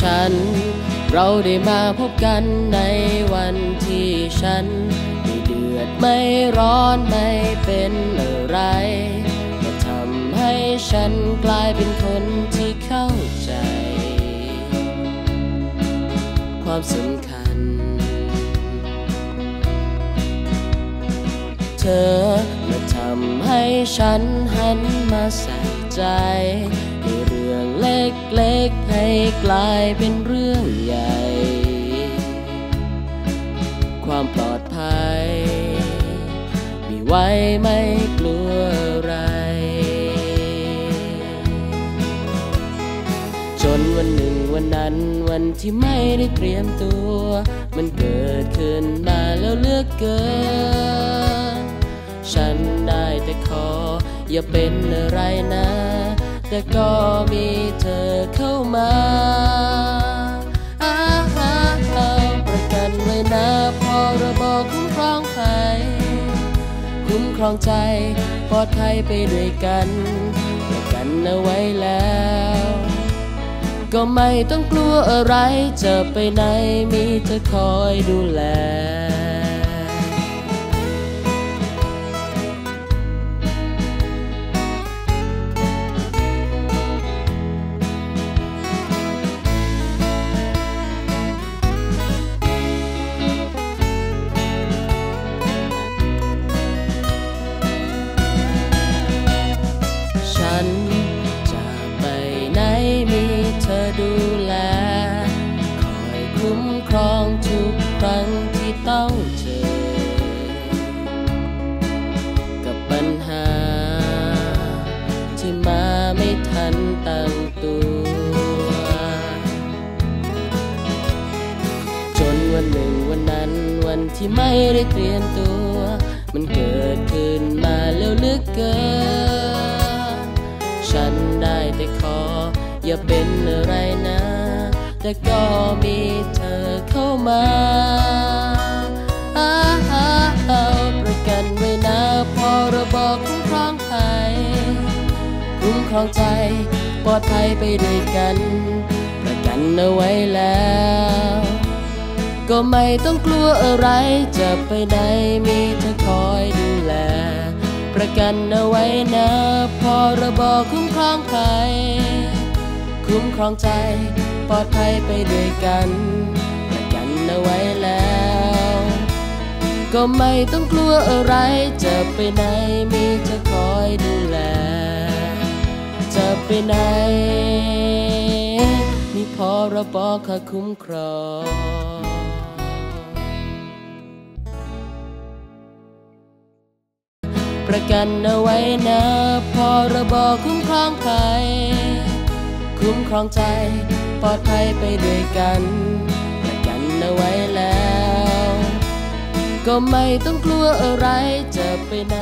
ฉัน เราได้มาพบกันในวันที่ฉัน ไม่เดือดไม่ร้อนไม่เป็นอะไรมาทำให้ฉันกลายเป็นคนที่เข้าใจ ความสำคัญ เธอมาทำให้ฉันหันมาใส่ใจในเรื่องเล็ก ๆให้กลายเป็นเรื่องใหญ่ ความปลอดภัย มีไว้ไม่กลัวอะไร จนวันหนึ่งวันนั้นวันที่ไม่ได้เตรียมตัว มันเกิดขึ้นมาแล้วเลือกเกิน ฉันได้แต่ขอ อย่าเป็นอะไรนะ แต่ก็มี มาอาหาเอาประกันไว้นะพอระบอกคุ้มครองภัยคุ้มครองใจปลอดภัยไปด้วยกันประกันเอาไว้แล้ว ก็ไม่ต้องกลัวอะไรจะไปไหนมีเธอคอยดูแล เจอ กับปัญหา ที่มาไม่ทันตั้งตัว จนวันหนึ่งวันนั้นวันที่ไม่ได้เตรียมตัว มันเกิดขึ้นมาแล้วลึกเกิน ฉันได้แต่ขอ อย่าเป็นอะไรนะแต่ก็มีเธอเข้ามาอา คุ้มครองใจ ปลอดภัยไปด้วยกัน ประกันเอาไว้แล้ว ก็ไม่ต้องกลัวอะไร จะไปไหนมีเธอคอยดูแล ประกันเอาไว้นะพอระบอกคุ้มครองภัยคุ้มครองใจ ปลอดภัยไปด้วยกัน ประกันเอาไว้แล้วก็ไม่ต้องกลัวอะไร จะไปไหนมีเธอคอยดูแล ไปไหน มีพอระบอคอยคุ้มครองประกันเอาไว้นะพอระบอคุ้มครองภัยคุ้มครองใจ ปลอดภัยไปด้วยกัน ประกันเอาไว้แล้ว ก็ไม่ต้องกลัวอะไรจะไปไหน